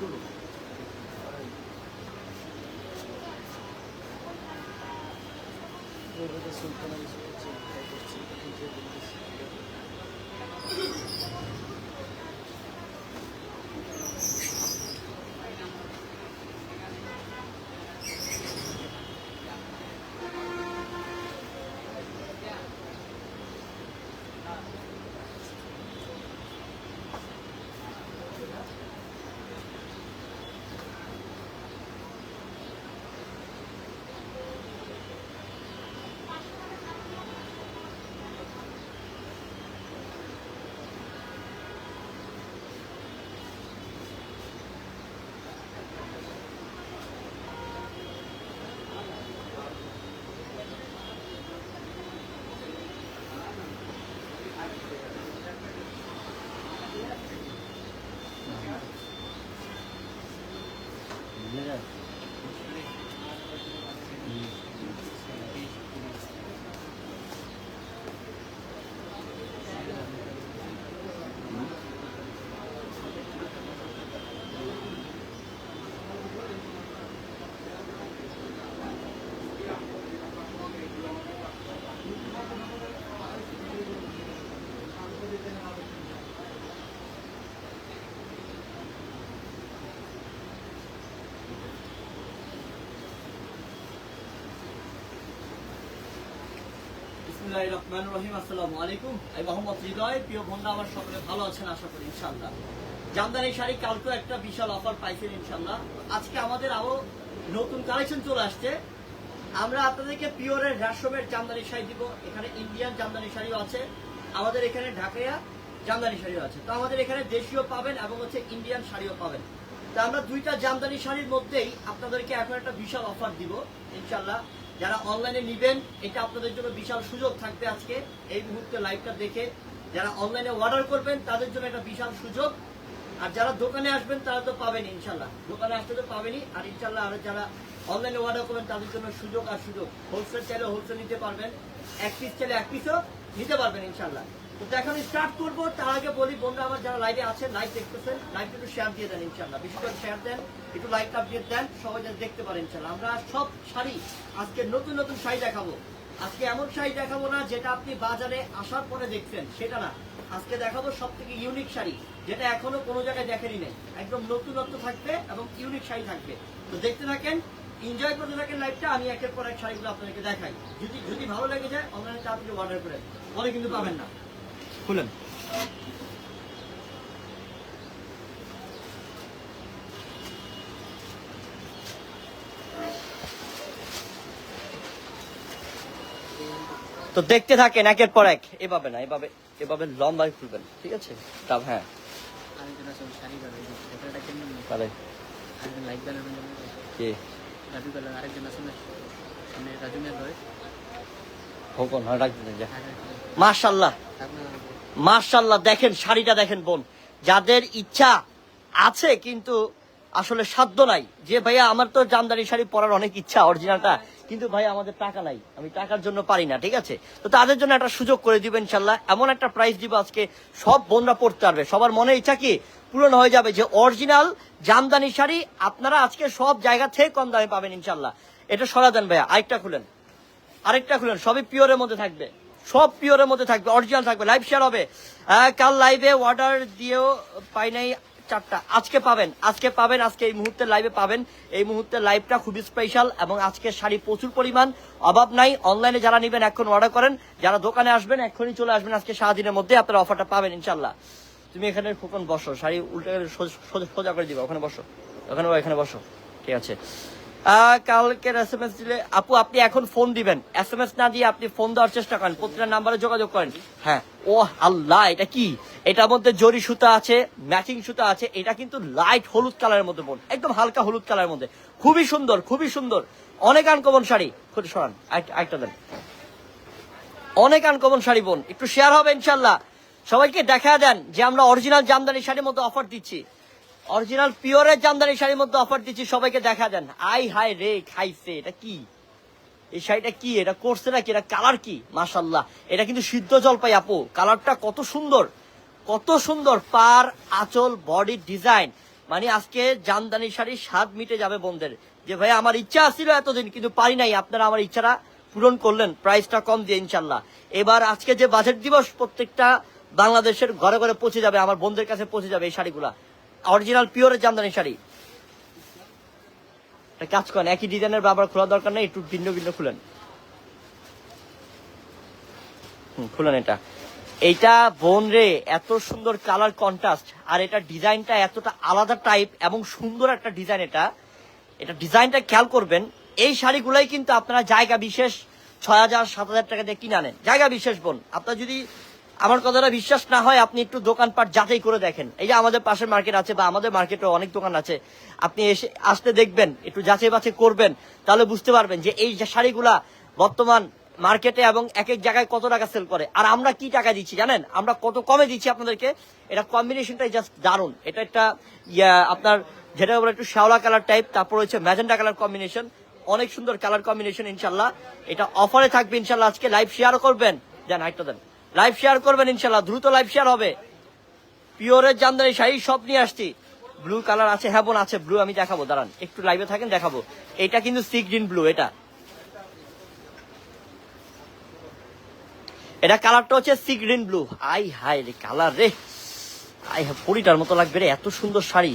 Burada da sultana বিসমিল্লাহির রহমানির রহিম আসসালামু আলাইকুম। আমি মোহাম্মদ হৃদয়, প্রিয় বন্ধু, আমার সকলে ভালো আছেন, আশা করি, ইনশাআল্লাহ। জামদানি শাড়ি কালকে একটা বিশাল অফার পাইছেন, ইনশাআল্লাহ। আজকে আমাদের আরও নতুন কালেকশন চলে আসছে। আমরা আপনাদেরকে পিওরের রেশমের জামদানি শাড়ি দিব। এখানে ইন্ডিয়ান জামদানি শাড়িও আছে, আমাদের এখানে ঢাকাইয়া জামদানি শাড়িও আছে। তো আমাদের এখানে দেশীয় পাবেন এবং হচ্ছে ইন্ডিয়ান শাড়িও পাবেন। তা আমরা দুইটা জামদানি শাড়ির মধ্যেই আপনাদেরকে এখন একটা বিশাল অফার দিব ইনশাল্লাহ যারা অনলাইনে নিবেন, এটা আপনাদের জন্য বিশাল সুযোগ থাকবে আজকে। এই মুহূর্তে লাইভটা দেখে যারা অনলাইনে অর্ডার করবেন, তাদের জন্য একটা বিশাল সুযোগ। আর যারা দোকানে আসবেন, তারা তো পাবেন ইনশাল্লাহ। দোকানে আসতে তো পাবেনই আর ইনশাল্লাহ আর যারা অনলাইনে অর্ডার করবেন, তাদের জন্য সুযোগ আর সুযোগ। হোলসেল চাইলে হোলসেল নিতে পারবেন। এক পিস চাইলে এক পিসও নিতে পারবেন ইনশাল্লাহ। তো এখন স্টার্ট করব। তার আগে বলি বন্ধু আমার যারা লাইভে আছেন লাইভ দেখতেছেন লাইভ একটু শেয়ার দিয়ে দেন ইনশাল্লাহ বেশি করে শেয়ার দেন, একটু দেন, সবাই যেন দেখতে পারেন ইনশাল্লাহ আমরা সব শাড়ি আজকে নতুন নতুন শাড়ি দেখাবো। আজকে এমন শাড়ি দেখাবো না যেটা আপনি বাজারে আসার পরে দেখছেন, সেটা না। আজকে দেখাবো সব থেকে ইউনিক শাড়ি, যেটা এখনও কোনো জায়গায় দেখেনি নেই একদম নতুনত্ব থাকবে এবং ইউনিক শাড়ি থাকবে। তো দেখতে থাকেন এনজয় করতে থাকেন লাইভটা আমি একের পর এক শাড়িগুলো আপনাদেরকে দেখাই। যদি যদি ভালো লেগে যায় অনলাইনে তাড়াতাড়ি অর্ডার করেন পরে কিন্তু পাবেন না। খুলেন। তো দেখতে থাকেন একের পর এক। এভাবে না এভাবে এভাবে লম্বায় খুলবেন ঠিক আছে? তা হ্যাঁ। কি? না? যা। মাশাল্লাহ মার্শাল্লাহ দেখেন, শাড়িটা দেখেন, বোন। যাদের ইচ্ছা আছে, কিন্তু আসলে সাধ্য নাই। যে, ভাইয়া, আমার তো জামদানি শাড়ি পরার অনেক ইচ্ছা অরিজিনালটা কিন্তু ভাই আমাদের টাকা নাই। আমি টাকার জন্য পারি না, ঠিক আছে? তো তাদের জন্য একটা সুযোগ করে দিবেন ইনশাল্লাহ এমন একটা প্রাইস দিব আজকে, সব বোনরা পড়তে পারবে। সবার মনে ইচ্ছা কি? পূরণ হয়ে যাবে যে অরিজিনাল জামদানি শাড়ি আপনারা আজকে সব জায়গা থেকে কম দামে পাবেন ইনশাল্লাহ এটা সরা দেন, ভাইয়া। আরেকটা খুলেন। আরেকটা খুলেন। সবই পিওরের মধ্যে থাকবে। সব পিওরের মধ্যে থাকবে অরিজিনাল থাকবে লাইভ শেয়ার হবে। কাল লাইভে অর্ডার দিয়েও পাই নাই চারটা। আজকে পাবেন আজকে পাবেন, আজকে এই মুহূর্তে লাইভে পাবেন। এই মুহূর্তে লাইভটা খুবই স্পেশাল এবং আজকে শাড়ি প্রচুর পরিমাণ, অভাব নাই। অনলাইনে যারা নেবেন, এখন অর্ডার করেন। যারা দোকানে আসবেন এখনই চলে আসবেন। আজকে সারাদিনের মধ্যে আপনারা অফারটা পাবেন ইনশাল্লাহ তুমি এখানে খোকন, বসো। শাড়ি উল্টে সোজা- করে দিবা। ওখানে বসো। ওখানে এখানে বসো। ঠিক আছে। কালকের এস এম এস দিলে, আপু, আপনি এখন ফোন দিবেন। এস এম এস না দিয়ে আপনি ফোন দেওয়ার চেষ্টা করেন। প্রতিটা নাম্বারে যোগাযোগ করেন। হ্যাঁ। ও আল্লাহ, এটা কি? এটার মধ্যে জরি সুতা আছে ম্যাচিং সুতা আছে, এটা কিন্তু লাইট হলুদ কালারের মধ্যে বোন একদম হালকা হলুদ কালারের মধ্যে। খুবই সুন্দর খুবই সুন্দর। অনেক আনকমন শাড়ি। খুব আরেকটা- আরেকটা দেন। অনেক আনকমন শাড়ি বোন একটু শেয়ার হবে ইনশাল্লাহ সবাইকে দেখা দেন যে আমরা অরিজিনাল জামদানি শাড়ির মধ্যে অফার দিচ্ছি। অরিজিনাল, পিওরের জামদানি শাড়ির মধ্যে অফার দিচ্ছি, সবাইকে দেখা দেন। আই, হাই, রে খাইছে এটা কি? এই শাড়িটা কি? এটা করছে নাকি? এটা কালার কি? মাশাল্লাহ এটা কিন্তু সিদ্ধ জলপাই, আপু। কালারটা কত সুন্দর। কত সুন্দর পার আঁচল বডি ডিজাইন মানে আজকে জামদানি শাড়ির স্বাদ মিটে যাবে বোনদের যে ভাই, আমার ইচ্ছা ছিল এতদিন, কিন্তু পারি নাই। আপনারা আমার ইচ্ছাটা পূরণ করলেন প্রাইসটা কম দিয়ে ইনশাল্লাহ এবার আজকে যে বাজেট দিবস, প্রত্যেকটা বাংলাদেশের ঘরে ঘরে পৌঁছে যাবে, আমার বোনদের কাছে পৌঁছে যাবে এই শাড়িগুলা। অরিজিনাল পিওরের জামদানি শাড়ি। কাজ করেন, একই ডিজাইনের বাবার খোলা দরকার নেই, একটু ভিন্ন ভিন্ন খুলেন। খুলেন এটা। এইটা বোন রে, এত সুন্দর কালার কন্ট্রাস্ট আর এটা ডিজাইনটা এতটা আলাদা টাইপ এবং সুন্দর একটা ডিজাইন এটা। এটা ডিজাইনটা খেয়াল করবেন, এই শাড়িগুলাই কিন্তু আপনারা জায়গা বিশেষ ছয় হাজার, সাত হাজার টাকা দিয়ে কিনে আনেন। জায়গা বিশেষ বোন, আপনার যদি আমার কথাটা বিশ্বাস না হয় আপনি একটু দোকানপাট যাচাই করে দেখেন। এই যে আমাদের পাশের মার্কেট আছে বা আমাদের মার্কেটে অনেক দোকান আছে, আপনি এসে আসতে দেখবেন, একটু যাচাই বাছাই করবেন, তাহলে বুঝতে পারবেন যে এই শাড়িগুলা বর্তমান মার্কেটে এবং এক এক জায়গায় কত টাকা সেল করে। আর আমরা কি টাকা দিচ্ছি জানেন? আমরা কত কমে দিচ্ছি আপনাদেরকে? এটা কম্বিনেশনটাই জাস্ট দারুণ। এটা একটা আপনার যেটা বলে একটু শ্যাওলা কালার টাইপ তারপর হচ্ছে ম্যাজেন্ডা কালার কম্বিনেশন অনেক সুন্দর কালার কম্বিনেশন ইনশাল্লাহ। এটা অফারে থাকবে ইনশাল্লাহ আজকে। লাইভ শেয়ারও করবেন। দেন আরেকটা দেন। লাইভ শেয়ার করবেন ইনশাল্লাহ দ্রুত লাইভ শেয়ার হবে। পিওরের জামদানি শাড়ি সব নিয়ে আসছি। ব্লু কালার আছে হ্যাঁ বোন আছে ব্লু আমি দেখাবো, দাঁড়ান, একটু লাইভে থাকেন, দেখাবো। এটা কিন্তু সি গ্রিন ব্লু এটা। এটা কালারটা হচ্ছে সি গ্রিন ব্লু আই হাই রে কালার রে। আই হ্যাঁ পরিটার মতো লাগবে রে, এত সুন্দর শাড়ি।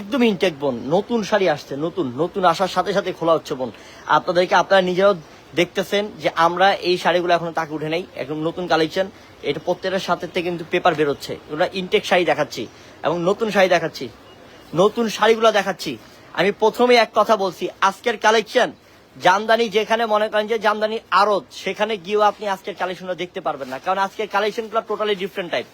একদম ইনটেক বোন। নতুন শাড়ি আসছে, নতুন নতুন আসার সাথে সাথে খোলা হচ্ছে, বোন। আপনাদেরকে, আপনারা নিজেরাও দেখতেছেন যে আমরা এই শাড়িগুলো এখনও তাকে উঠে নেই, একদম নতুন কালেকশন এটা প্রত্যেকের সাথে থেকে কিন্তু পেপার বেরোচ্ছে। এগুলো ইনটেক শাড়ি দেখাচ্ছি এবং নতুন শাড়ি দেখাচ্ছি। নতুন শাড়িগুলো দেখাচ্ছি। আমি প্রথমে এক কথা বলছি, আজকের কালেকশন জামদানি যেখানে মনে করেন যে জামদানি আড়ত, সেখানে গিয়েও আপনি আজকের কালেকশনটা দেখতে পারবেন না। কারণ আজকের কালেকশনগুলো টোটালি ডিফারেন্ট টাইপ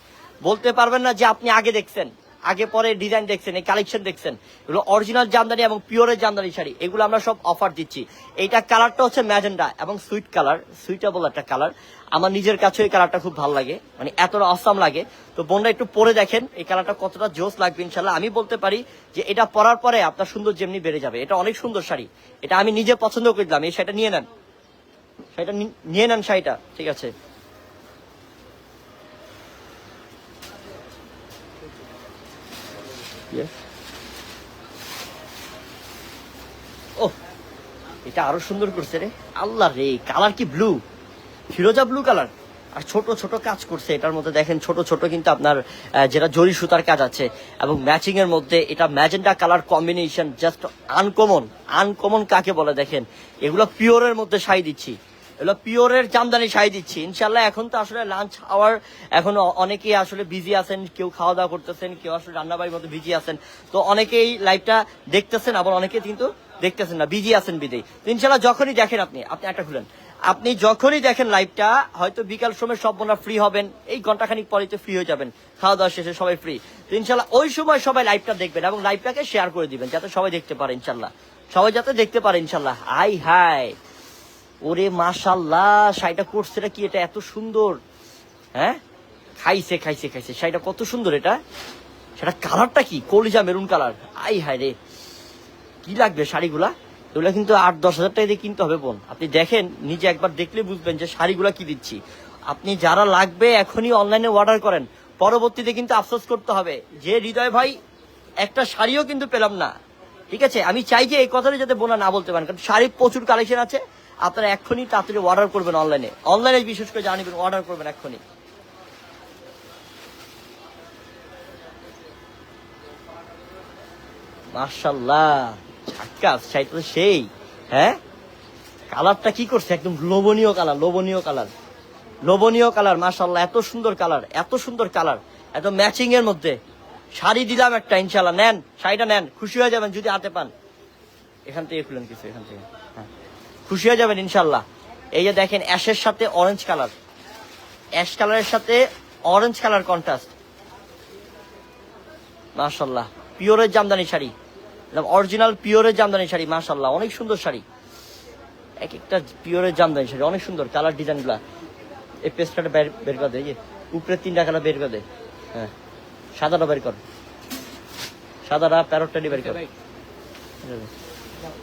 বলতে পারবেন না যে আপনি আগে দেখছেন। আগে পরে ডিজাইন দেখছেন, এই কালেকশন দেখছেন। এগুলো অরিজিনাল জামদানি এবং পিওরের জামদানি শাড়ি, এগুলো আমরা সব অফার দিচ্ছি। এইটা কালারটা হচ্ছে ম্যাজেন্ডা এবং সুইট কালার সুইটেবল একটা কালার আমার নিজের কাছে এই কালারটা খুব ভালো লাগে মানে এতটা অসাম লাগে। তো বোনরা একটু পরে দেখেন, এই কালারটা কতটা জোস লাগবে ইনশাল্লাহ আমি বলতে পারি যে এটা পরার পরে আপনার সুন্দর যেমনি বেড়ে যাবে। এটা অনেক সুন্দর শাড়ি। এটা আমি নিজে পছন্দ করে দিলাম, এই শাড়িটা নিয়ে নেন। শাড়িটা নিয়ে নেন শাড়িটা, ঠিক আছে। Yes. ও এটা আরও সুন্দর করছে রে। আল্লাহ রে কালার কি ব্লু ফিরোজা ব্লু কালার আর ছোট ছোট কাজ করছে, এটার মধ্যে দেখেন ছোট ছোট কিন্তু আপনার যেটা জরি সুতার কাজ আছে। এবং ম্যাচিং এর মধ্যে এটা magenta colour combination just uncommon uncommon কাকে বলে দেখেন? এগুলো পিওরের মধ্যে শাড়ি দিচ্ছি। এগুলো পিওরের জামদানি শাড়ি দিচ্ছি। ইনশাল্লাহ এখন তো আসলে লাঞ্চ আওয়ার এখন অনেকেই আসলে বিজি আছেন, কেউ খাওয়া দাওয়া করতেছেন, কেউ আসলে রান্নাবাড়ির মতো বিজি আছেন। তো অনেকেই লাইভটা দেখতেছেন, আবার অনেকে কিন্তু দেখতেছেন না বিজি আছেন বিদেই। ইনশাল্লাহ যখনই দেখেন আপনি আপনি একটা খুলেন। আপনি যখনই দেখেন লাইভটা হয়তো বিকাল সময় সব বোনরা ফ্রি হবেন, এই ঘন্টাখানিক পরে তো ফ্রি হয়ে যাবেন। খাওয়া দাওয়া শেষে সবাই ফ্রি তো ইনশাল্লাহ ওই সময় সবাই লাইভটা দেখবেন এবং লাইভটাকে শেয়ার করে দিবেন, যাতে সবাই দেখতে পারে ইনশাল্লাহ। সবাই যাতে দেখতে পারে ইনশাল্লাহ। Hi hi. ওরে মাশাল্লাহ, শাড়িটা করছে এটা কি? এটা এত সুন্দর। হ্যাঁ? খাইছে খাইছে খাইছে। শাড়িটা কত সুন্দর এটা। সেটা কালারটা কি? কলিজা মেরুন কালার। আই হায় রে। কি লাগবে শাড়িগুলা? এগুলা কিন্তু আট, দশ হাজার টাকা দিয়ে কিনতে হবে, বোন। আপনি দেখেন, নিজে একবার দেখলে বুঝবেন যে শাড়িগুলা কি দিচ্ছি। আপনি যারা লাগবে, এখনই অনলাইনে অর্ডার করেন। পরবর্তীতে কিন্তু আফসোস করতে হবে যে, হৃদয় ভাই, একটা শাড়িও কিন্তু পেলাম না। ঠিক আছে? আমি চাই যে এই কথাটা যাতে বোনা না বলতে পারেন, কারণ শাড়ির প্রচুর কালেকশন আছে। আপনারা এক্ষুনি তাড়াতাড়ি অর্ডার করবেন অনলাইনে অনলাইনে বিশেষ করে জানিবেন অর্ডার করবেন এক্ষুনি। মার্শাল্লাহ ঝাক্কাস শাড়িটা তো সেই হ্যাঁ? কালারটা কি করছে? একদম লোভনীয় কালার লোভনীয় কালার। লোভনীয় কালার মার্শাল্লাহ এত সুন্দর কালার, এত সুন্দর কালার, এত ম্যাচিং এর মধ্যে। শাড়ি দিলাম একটা ইনশাল্লাহ নেন, শাড়িটা নেন, খুশি হয়ে যাবেন যদি হাতে পান। এখান থেকে খুলেন কিছু, এখান থেকে। হ্যাঁ। খুশি হয়ে যাবেন ইনশাল্লাহ এই যে দেখেন অ্যাশের সাথে অরেঞ্জ কালার অ্যাশ কালারের সাথে অরেঞ্জ কালার কন্ট্রাস্ট মাশাল্লাহ পিওরের জামদানি শাড়ি। অরিজিনাল পিওরের জামদানি শাড়ি মাশাল্লাহ অনেক সুন্দর শাড়ি। এক একটা পিওরের জামদানি শাড়ি অনেক সুন্দর কালার ডিজাইনগুলা এই পেস্টটা বের বের করে দে এই যে উপরে তিনটা কালার বের করে দে। হ্যাঁ। সাদাটা বের কর। সাদাটা প্যারোটটা বের কর।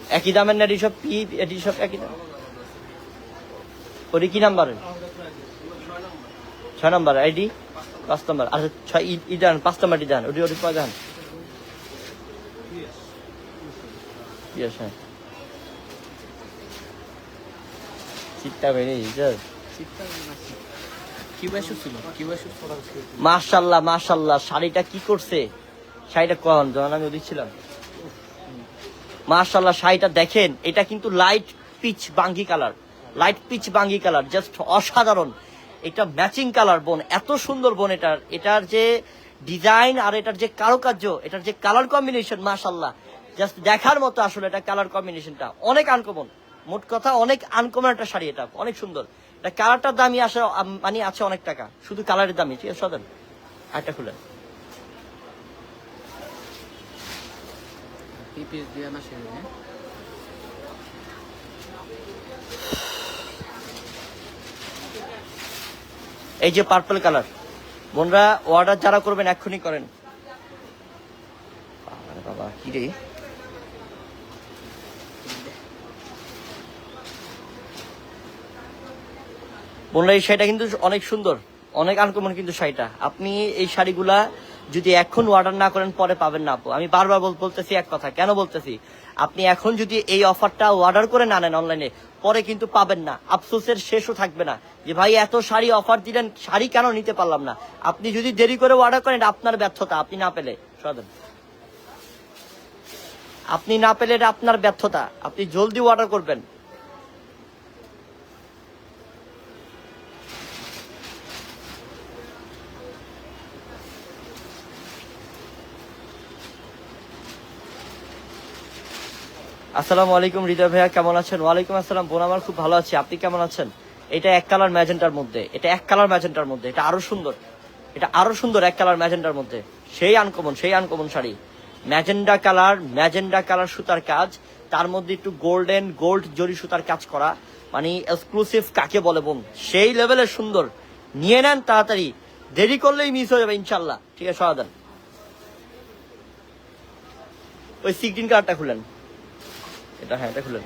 একই দামের না এটি সব পি এটি সব একই দাম। ওটি কি নাম্বার? ছয় নাম্বার। আইডি? পাঁচ নাম্বার। আচ্ছা ছয় ই- দেন পাঁচ নাম্বার দেন। ওটি ওটি পাওয়া যান Yes, হ্যাঁ। মাশাল্লাহ মাশাল্লাহ শাড়িটা কি করছে? শাড়িটা কখন? যখন আমি দিচ্ছিলাম মাশাল্লাহ শাড়িটা দেখেন, এটা কিন্তু লাইট পিচ বাঙ্গি কালার লাইট পিচ বাঙ্গি কালার জাস্ট অসাধারণ। এটা ম্যাচিং কালার বোন এত সুন্দর বোন এটার। এটার যে ডিজাইন আর এটার যে কারুকার্য, এটার যে কালার কম্বিনেশন মাশাল্লাহ জাস্ট দেখার মতো আসলে এটা কালার কম্বিনেশনটা অনেক আনকমন মোট কথা অনেক আনকমন একটা শাড়ি এটা, অনেক সুন্দর। এটা কালারটার দামই আসে মানে আছে অনেক টাকা। শুধু কালারের দামই, ঠিক আছে সদেন একটা খুলে এই যে পার্পল কালার বোনরা অর্ডার যারা করবেন, এক্ষুনি করেন। বাবা, কি রে? বোনরা, এই শাড়িটা কিন্তু অনেক সুন্দর। অনেক আনকমন কিন্তু শাড়িটা। আপনি এই শাড়িগুলা যদি এখন অর্ডার না করেন, পরে পাবেন না আপু। আমি বারবার বলতেছি এক কথা, কেন বলতেছি? আপনি এখন যদি এই অফারটা অর্ডার করে না নেন অনলাইনে পরে কিন্তু পাবেন না। আফসোসের শেষও থাকবে না। যে ভাই, এত শাড়ি অফার দিলেন, শাড়ি কেন নিতে পারলাম না? আপনি যদি দেরি করে অর্ডার করেন আপনার ব্যর্থতা, আপনি না পেলে। সদেন আপনি না পেলে এটা আপনার ব্যর্থতা। আপনি জলদি অর্ডার করবেন। আসসালামু আলাইকুম হৃদয় ভাইয়া, কেমন আছেন? ওয়ালাইকুম আসসালাম, বোন আমার খুব ভালো আছি। আপনি কেমন আছেন? এটা এক কালার ম্যাজেন্টার মধ্যে, এটা এক কালার ম্যাজেন্টার মধ্যে, এটা আরও সুন্দর, এটা আরও সুন্দর এক কালার ম্যাজেন্টার মধ্যে। সেই আনকমন সেই uncommon sari. Magenta colour magenta colour সুতার কাজ, তার মধ্যে একটু গোল্ডেন, গোল্ড জরি সুতার কাজ করা মানে এক্সক্লুসিভ কাকে বলে বোন? সেই লেভেলের সুন্দর। নিয়ে নেন তাড়াতাড়ি। দেরি করলেই মিস হয়ে যাবে ইনশাল্লাহ ঠিক আছে সমাধান ওই সিগ্রিন কার্ডটা খুলেন। এটা হ্যাঁ এটা খুলেন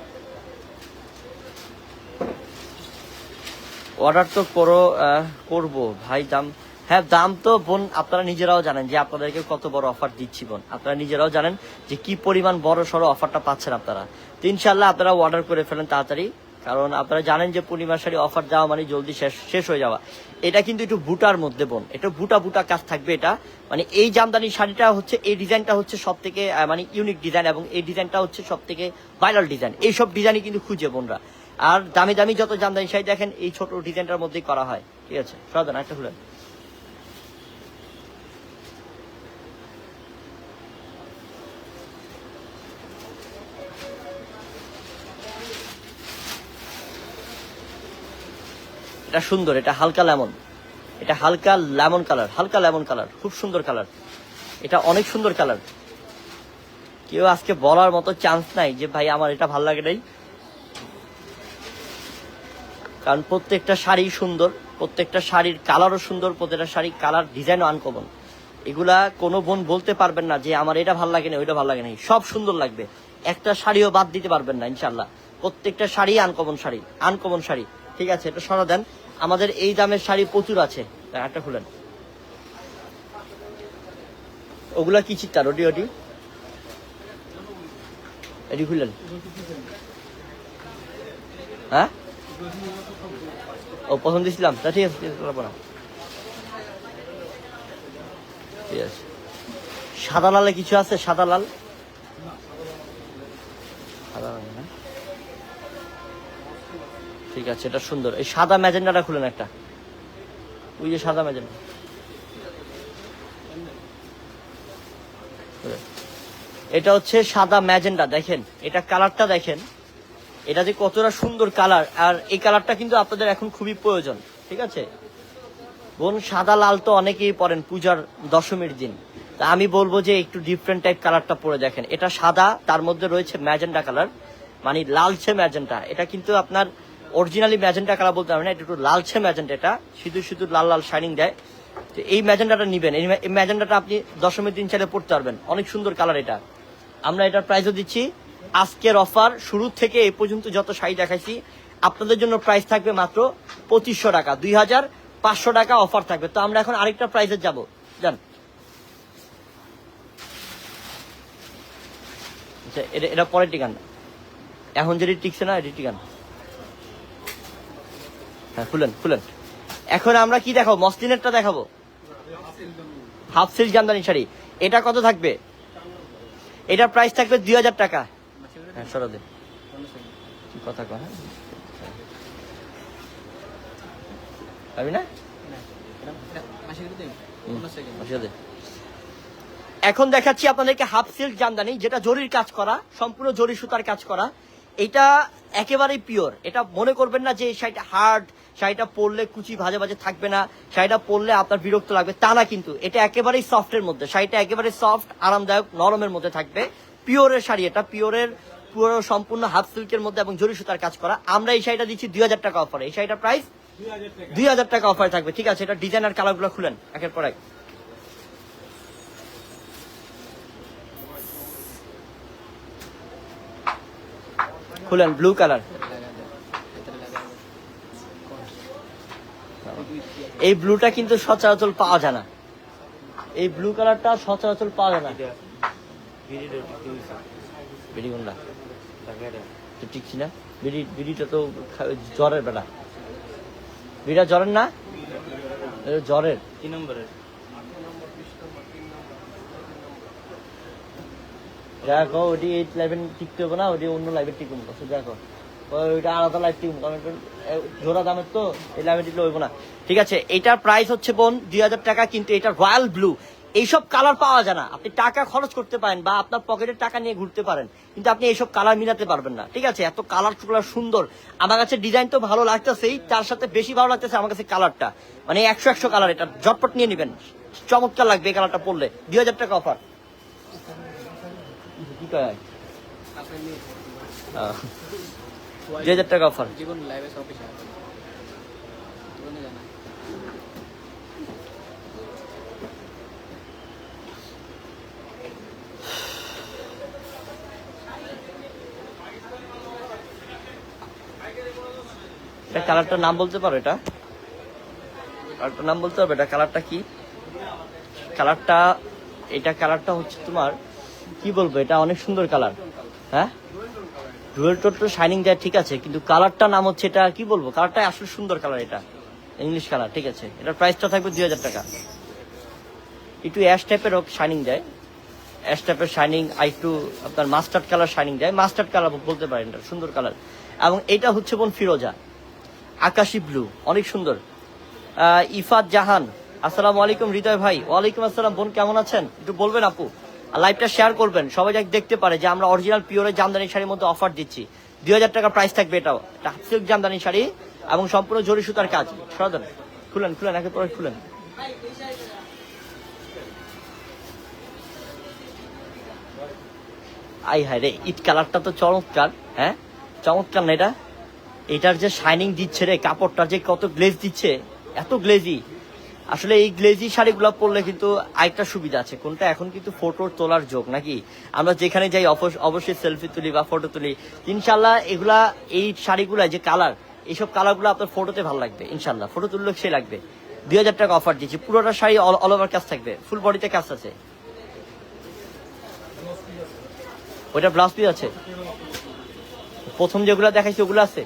অর্ডার তো করো করব করব। ভাই, দাম হ্যাঁ দাম তো বোন, আপনারা নিজেরাও জানেন যে আপনাদেরকে কত বড় অফার দিচ্ছি বোন। আপনারা নিজেরাও জানেন যে কি পরিমাণ বড় সড়ো অফারটা পাচ্ছেন আপনারা। তো ইনশাল্লাহ আপনারা অর্ডার করে ফেলেন তাড়াতাড়ি। কারণ আপনারা জানেন যে পূর্ণিমা শাড়ি অফার দেওয়া মানে জলদি শেষ শেষ হয়ে যাওয়া। এটা কিন্তু একটু বুটার মধ্যে বোন। এটা বুটা বুটা কাজ থাকবে এটা। মানে এই জামদানি শাড়িটা হচ্ছে, এই ডিজাইনটা হচ্ছে সব থেকে মানে ইউনিক ডিজাইন এবং এই ডিজাইনটা হচ্ছে সব থেকে ভাইরাল ডিজাইন এইসব ডিজাইনই কিন্তু খুঁজে বোনরা। আর দামি দামি যত জামদানি শাড়ি দেখেন, এই ছোট ডিজাইনটার মধ্যেই করা হয়। ঠিক আছে? সাধারণ একটা খুলেন এটা সুন্দর, এটা হালকা লেমন। এটা হালকা লেমন কালার, হালকা লেমন কালার, খুব সুন্দর কালার। এটা অনেক সুন্দর কালার। কেউ আজকে বলার মতো চান্স নাই যে, ভাই, আমার এটা ভালো লাগে নাই। কারণ প্রত্যেকটা শাড়ি সুন্দর, প্রত্যেকটা শাড়ির কালারও সুন্দর, প্রত্যেকটা শাড়ির কালার ডিজাইনও আনকমন এগুলা কোনো বোন বলতে পারবেন না যে, আমার এটা ভালো লাগে না ওইটা ভালো লাগে না সব সুন্দর লাগবে। একটা শাড়িও বাদ দিতে পারবেন না ইনশাল্লাহ প্রত্যেকটা শাড়ি আনকমন শাড়ি আনকমন শাড়ি। ঠিক আছে, এটা সরা দেন। আমাদের এই দামের শাড়ি প্রচুর আছে। একটা খুলেন। ওগুলা কি চিত্তার ওটি ওটি এটি খুললেন হ্যাঁ? ও পছন্দ দিছিলাম। তা ঠিক আছে ঠিক আছে, সাদা লালে কিছু আছে? সাদা লাল? সাদা লাল? ঠিক আছে, এটা সুন্দর। এই সাদা ম্যাজেন্ডাটা খুলেন একটা। ওই যে সাদা ম্যাজেন্ডা। এটা হচ্ছে সাদা ম্যাজেন্ডা, দেখেন। এটা কালারটা দেখেন। এটা যে কতটা সুন্দর কালার। আর এই কালারটা কিন্তু আপনাদের এখন খুবই প্রয়োজন, ঠিক আছে? বোন, সাদা লাল তো অনেকেই পরেন পূজার দশমীর দিন। তা আমি বলব যে একটু ডিফারেন্ট টাইপ কালারটা পরে দেখেন। এটা সাদা, তার মধ্যে রয়েছে ম্যাজেন্ডা কালার। মানে লালচে ম্যাজেন্টা এটা কিন্তু আপনার অরিজিনালি ম্যাজেন্টা কালার বলতে পারবেন না, এটা একটু লালচে ম্যাজেন্টা এটা। শুধু শুধু লাল লাল শাইনিং দেয়। তো এই ম্যাজেন্টাটা নিবেন। এই ম্যাজেন্টাটা আপনি দশমীর দিন চাইলে পড়তে পারবেন। অনেক সুন্দর কালার এটা। আমরা এটার প্রাইসও দিচ্ছি। আজকের অফার শুরু থেকে এই পর্যন্ত যত শাড়ি দেখাইছি, আপনাদের জন্য প্রাইস থাকবে মাত্র পঁচিশশো টাকা। দুই হাজার পাঁচশো টাকা অফার থাকবে। তো আমরা এখন আরেকটা প্রাইসে যাব। জান আচ্ছা এটা এটা পরের টিকান এখন যেটি টিকছে না, এটি টিকান। হ্যাঁ খুলেন খুলেন। এখন আমরা কি দেখাবো? মসলিনেরটা দেখাবো। হাফ সিল্ক জামদানি শাড়ি। এটা কত থাকবে? এটার প্রাইস থাকবে দুই হাজার টাকা। হ্যাঁ সরদে কথা কয় হ্যাঁ? পারবি না। এখন দেখাচ্ছি আপনাদেরকে হাফ সিল্ক জামদানি, যেটা জরির কাজ করা, সম্পূর্ণ জরি সুতার কাজ করা। এটা একেবারেই পিওর এটা মনে করবেন না যে এই শাড়িটা হার্ড শাড়িটা পরলে কুচি ভাজে ভাজে থাকবে না শাড়িটা পরলে আপনার বিরক্ত লাগবে তা না কিন্তু। এটা একেবারেই সফটের মধ্যে শাড়িটা একেবারে সফট আরামদায়ক নরমের মধ্যে থাকবে। পিওরের শাড়ি এটা পিওরের পুরো সম্পূর্ণ হাফ সিল্কের মধ্যে এবং জরি সুতার কাজ করা। আমরা এই শাড়িটা দিচ্ছি দুই হাজার টাকা অফারে এই শাড়িটার প্রাইস দুই হাজার টাকা। অফারে থাকবে ঠিক আছে? এটা ডিজাইনার কালারগুলো খুলেন একের পর এক। খুলেন ব্লু কালার এই ব্লুটা কিন্তু সচরাচর পাওয়া যায় না। এই ব্লু কালারটা সচরাচর পাওয়া যায় না। বিড়ি কোনটা তো টিকছি না বিড়ি, বিড়িটা তো জ্বরের বেলা বিড়িটা জ্বরের না? জ্বরের। কি নম্বরের। দেখো ওটি এইট লাইভেন টিকতে হবে না ওটি অন্য লাইভে টিকুম কত দেখো ওইটা আলাদা লাইভ টিকুম কারণ জোড়া দামের তো, এই লাইভে টিকলে হইব না। ঠিক আছে, এটার প্রাইস হচ্ছে বোন দুই হাজার টাকা, কিন্তু এটা রয়্যাল ব্লু এইসব কালার পাওয়া যায় না। আপনি টাকা খরচ করতে পারেন বা আপনার পকেটের টাকা নিয়ে ঘুরতে পারেন, কিন্তু আপনি এইসব কালার মিলাতে পারবেন না। ঠিক আছে, এত কালার টুকলার সুন্দর। আমার কাছে ডিজাইন তো ভালো লাগতেছেই তার সাথে বেশি ভালো লাগতেছে আমার কাছে কালারটা মানে একশো একশো কালার এটা জটপট নিয়ে নেবেন। চমৎকার লাগবে এই কালারটা পরলে। দুই হাজার টাকা অফার কি কয়? দুই হাজার টাকা অফার জীবন লাইভে সব কিছু আছে। জীবনে জানা এটা কালারটার নাম বলতে পারো এটা? কালারটার নাম বলতে পারবে এটা? কালারটা কি? কালারটা এটা কালারটা হচ্ছে তোমার কি বলব, এটা অনেক সুন্দর কালার হ্যাঁ? ডুয়েল টোট তো শাইনিং দেয় ঠিক আছে, কিন্তু কালারটা নাম হচ্ছে এটা, কি বলব কালারটা আসলে সুন্দর কালার এটা। ইংলিশ কালার ঠিক আছে। এটার প্রাইসটা থাকবে দুই হাজার টাকা। একটু অ্যাশ টাইপের শাইনিং দেয়। অ্যাশ টাইপের শাইনিং আর একটু আপনার মাস্টার্ড কালার শাইনিং দেয়। মাস্টার্ড কালার বলতে পারেন এটা, সুন্দর কালার এবং এটা হচ্ছে বোন ফিরোজা, আকাশি ব্লু অনেক সুন্দর। ইফাত জাহান, আসসালামু আলাইকুম হৃদয় ভাই। ওয়ালাইকুম আসসালাম, বোন কেমন আছেন? একটু বলবেন আপু। লাইভটা শেয়ার করবেন। সবাই যাতে দেখতে পারে যে আমরা অরিজিনাল পিওরের জামদানি শাড়ির মধ্যে অফার দিচ্ছি। দুই হাজার টাকা প্রাইস থাকবে এটাও। এটা সিল্ক জামদানি শাড়ি এবং সম্পূর্ণ জরি সুতার কাজ। সরাদেন খুলেন খুলেন একে পরে খুলেন। আই হায় রে ইট কালারটা তো চমৎকার হ্যাঁ? চমৎকার না এটা? এটার যে শাইনিং দিচ্ছে রে কাপড়টা যে কত গ্লেজ দিচ্ছে, এত গ্লেজি আসলে এই গ্লেজি শাড়িগুলো পরলে কিন্তু আরেকটা সুবিধা আছে, কোনটা? এখন কিন্তু ফটো তোলার যোগ নাকি? আমরা যেখানে যাই অবশ্য- অবশ্যই সেলফি তুলি বা ফটো তুলি। ইনশাল্লাহ এগুলা, এই শাড়িগুলা যে কালার এইসব কালারগুলো আপনার ফটোতে ভালো লাগবে ইনশাল্লাহ ফটো তুললে সে লাগবে। দুই হাজার টাকা অফার দিচ্ছি পুরোটা শাড়ি অল ওভার কাজ থাকবে। ফুল বডিতে কাজ আছে। ওইটা ব্লাউজ পিস আছে? প্রথম যেগুলো দেখাইছি, ওগুলো আছে?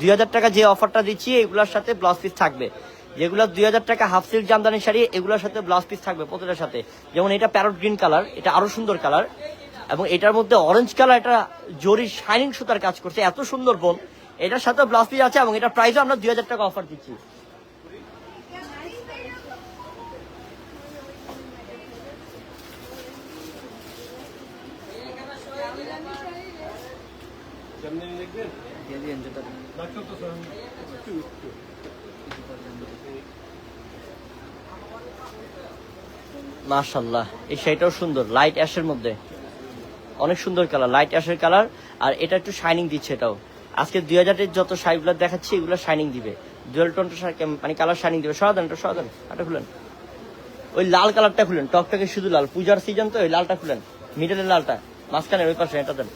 দুই হাজার টাকা যে অফারটা দিচ্ছি, এগুলোর সাথে ব্লাউজ পিস থাকবে। যেগুলো দুই হাজার টাকা হাফ সিল্ক জামদানি শাড়ি এগুলোর সাথে ব্লাউজ পিস থাকবে প্রতিটার সাথে। যেমন এটা প্যারট গ্রিন কালার এটা আরও সুন্দর কালার এবং এটার মধ্যে অরেঞ্জ কালার এটা জরি শাইনিং সুতার কাজ করছে এত সুন্দর বোন। এটার সাথে ব্লাউজ পিস আছে এবং এটা প্রাইসও আমরা দুই হাজার টাকা অফার দিচ্ছি। দিয়ে দিন জুতা মাশাল্লাহ এই শাড়িটাও সুন্দর লাইট অ্যাশের মধ্যে। অনেক সুন্দর কালার লাইট অ্যাশের কালার আর এটা একটু শাইনিং দিচ্ছে এটাও। আজকে দুই হাজারের যত শাড়িগুলো দেখাচ্ছি, এগুলো শাইনিং দিবে। ডুয়েল টোনটা মানে কালার শাইনিং দিবে। সরাদান এটা সরাদান এটা খুলেন। ওই লাল কালারটা খুলেন, টকটকে শুধু লাল। পূজার সিজন তো ওই লালটা খুলেন। মিডলের লালটা, মাঝখানে ওই পাশে, এটা দেন।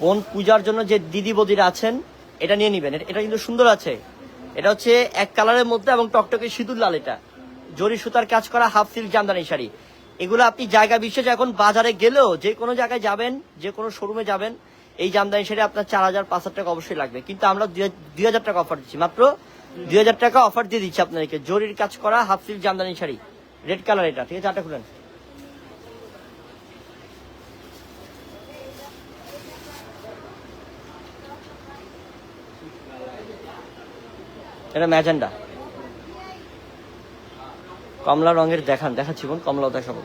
বোন পূজার জন্য যে দিদি বদিরা আছেন, এটা নিয়ে নিবেন। এটা কিন্তু সুন্দর আছে। এটা হচ্ছে এক কালারের মধ্যে এবং টকটকে সিঁদুর লাল এটা। জরি সুতার কাজ করা হাফ সিল্ক জামদানি শাড়ি। এগুলো আপনি জায়গা বিশেষে এখন বাজারে গেলেও যে কোনো জায়গায় যাবেন, যে কোনো শোরুমে যাবেন, এই জামদানি শাড়ি আপনার চার হাজার, পাঁচ হাজার টাকা অবশ্যই লাগবে। কিন্তু আমরা দুই হাজার টাকা অফার দিচ্ছি। মাত্র দুই হাজার টাকা অফার দিয়ে দিচ্ছি আপনাদেরকে। জরির কাজ করা half silk Jamdani sari. Red colour এটা, ঠিক আছে? আটা খুলেন। এটা ম্যাজেন্ডা। কমলা রঙের দেখান দেখাচ্ছি বোন কমলাও দেখাবো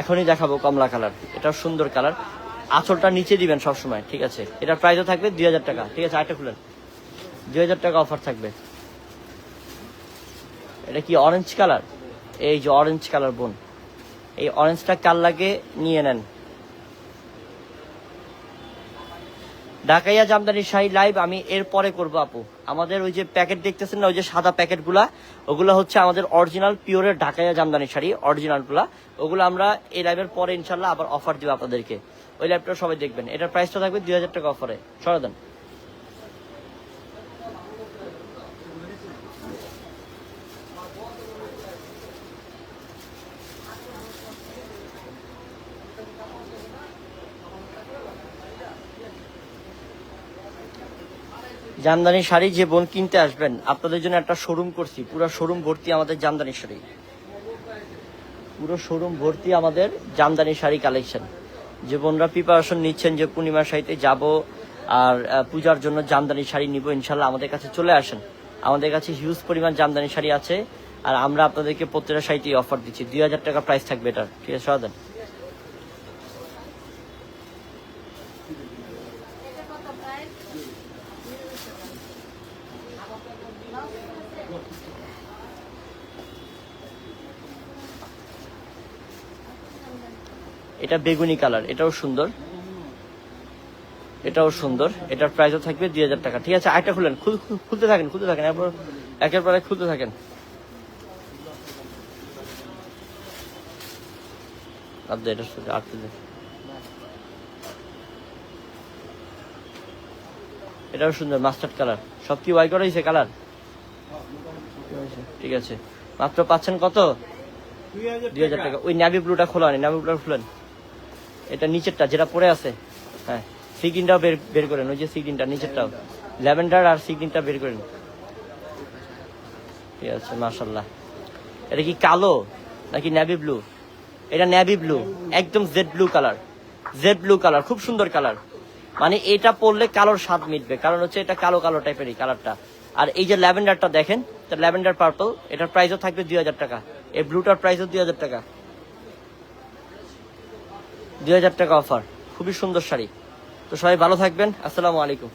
এখনই দেখাবো কমলা কালার এটা সুন্দর কালার। আঁচলটা নিচে দিবেন সবসময়, ঠিক আছে? এটার প্রাইসও থাকবে দুই হাজার টাকা, ঠিক আছে? আরেকটা খুলেন। দুই হাজার টাকা অফার থাকবে। এটা কি অরেঞ্জ কালার? এই যে অরেঞ্জ কালার বোন। এই অরেঞ্জটা কাল লাগে নিয়ে নেন। ঢাকাইয়া জামদানি শাড়ি লাইভ আমি এর পরে করব আপু। আমাদের ওই যে প্যাকেট দেখতেছেন না, ওই যে সাদা প্যাকেটগুলা ওগুলো হচ্ছে আমাদের অরিজিনাল পিওরের ঢাকাইয়া জামদানি শাড়ি অরিজিনালগুলা ওগুলো আমরা এই লাইভের পরে ইনশাল্লাহ আবার অফার দিব আপনাদেরকে। ওই লাইভটা সবাই দেখবেন। এটার প্রাইসটা থাকবে দুই হাজার টাকা অফারে সরা জামদানি শাড়ি যে বোন কিনতে আসবেন, আপনাদের জন্য একটা শোরুম করছি। পুরো শোরুম ভর্তি আমাদের জামদানি শাড়ি। পুরো শোরুম ভর্তি আমাদের জামদানি শাড়ি কালেকশন যে বোনরা প্রিপারেশন নিচ্ছেন যে পূর্ণিমা শাড়িতে যাব আর পূজার জন্য জামদানি শাড়ি নিব ইনশাল্লাহ আমাদের কাছে চলে আসেন। আমাদের কাছে হিউজ পরিমাণ জামদানি শাড়ি আছে। আর আমরা আপনাদেরকে প্রত্যেকটা শাড়িতেই অফার দিচ্ছি। দুই হাজার টাকা প্রাইস থাকবে এটার। ঠিক আছে সরাদেন এটা বেগুনি কালার এটাও সুন্দর। এটাও সুন্দর এটার প্রাইসও থাকবে দুই হাজার টাকা। ঠিক আছে আরেকটা খুলেন খুল- খুল- খুলতে থাকেন খুলতে থাকেন এরপর একের পর এক খুলতে থাকেন। এটাও সুন্দর মাস্টার্ড কালার সব কি ওয়াই করাইছে কালার ঠিক আছে। মাত্র পাচ্ছেন কত? দুই হাজার টাকা। ওই ন্যাভি ব্লুটা খোলা নেই ন্যাভি ব্লুটা খুলেন। এটা নিচেরটা, যেটা পরে আছে হ্যাঁ সিগ্রিনটাও বের বের করেন, ওই যে সিগ্রিনটা নিচেরটাও। ল্যাভেন্ডার আর সিগ্রিনটা বের করেন। ঠিক আছে মাশাল্লাহ এটা কি কালো নাকি ন্যাভি ব্লু এটা ন্যাভি ব্লু একদম jade blue colour jade blue colour খুব সুন্দর কালার মানে এটা পরলে কালোর স্বাদ মিটবে, কারণ হচ্ছে এটা কালো কালো টাইপেরই কালারটা আর এই যে ল্যাভেন্ডারটা দেখেন ল্যাভেন্ডার পার্পল এটার প্রাইসও থাকবে দুই হাজার টাকা। এই ব্লুটার প্রাইসও দুই হাজার টাকা। দুই হাজার টাকা অফার। খুবই সুন্দর শাড়ি। তো সবাই ভালো থাকবেন। আসসালামু আলাইকুম।